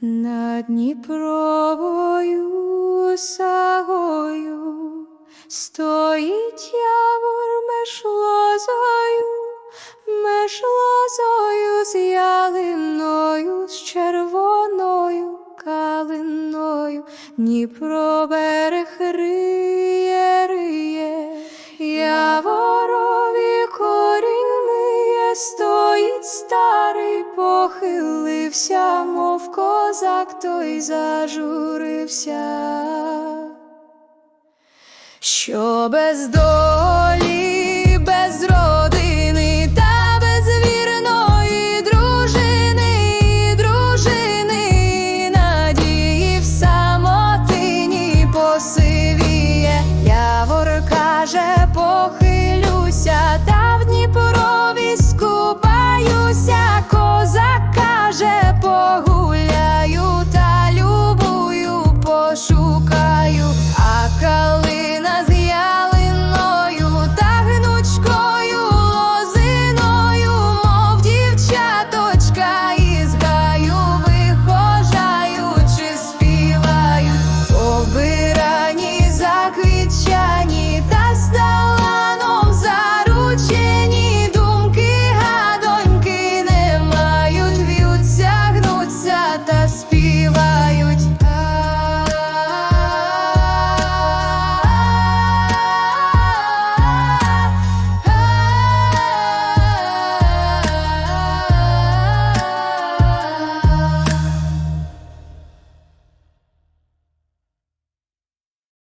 над Дніпровою сагою стоїть явор меж лозою, меж лозою з ялиною, з червоною калиною, Дніпро берег старий, похилився, мов козак, той зажурився. Що без долі